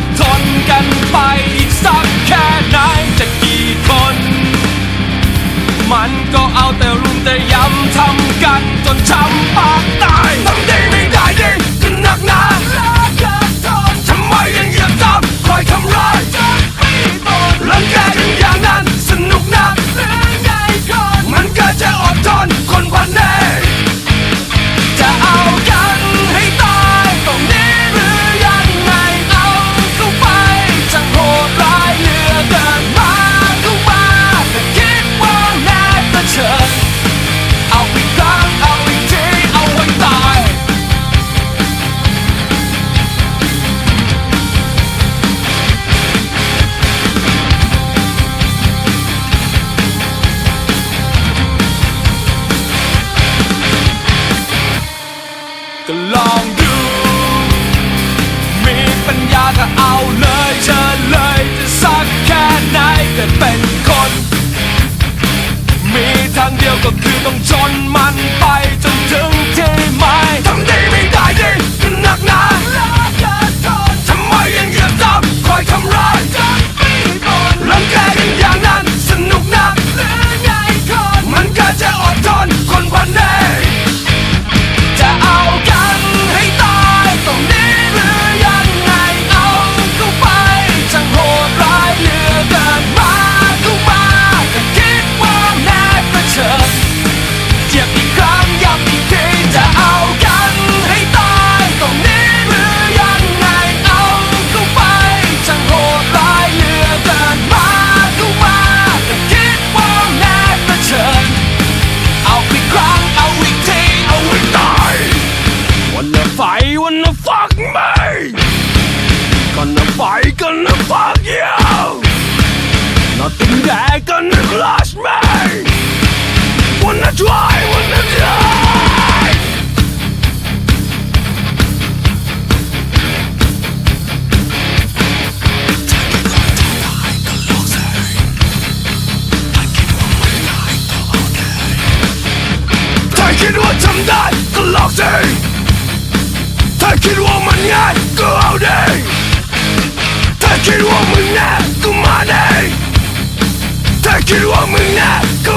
ดทนกันไปอีกสักแค่ไหนจะกี่คน มันก็เอาแต่รุมแต่ย้ำทำกันจนช้ำไป ก็ลองดู มีปัญญาก็เอาเลยเชิญเลยจะสักแค่ไหนก็เป็นคน มีทางเดียวก็คือต้องจน Taking what I'm not, the lofty Taking what my not, the outie Taking what my not, the money. Taking what my not, the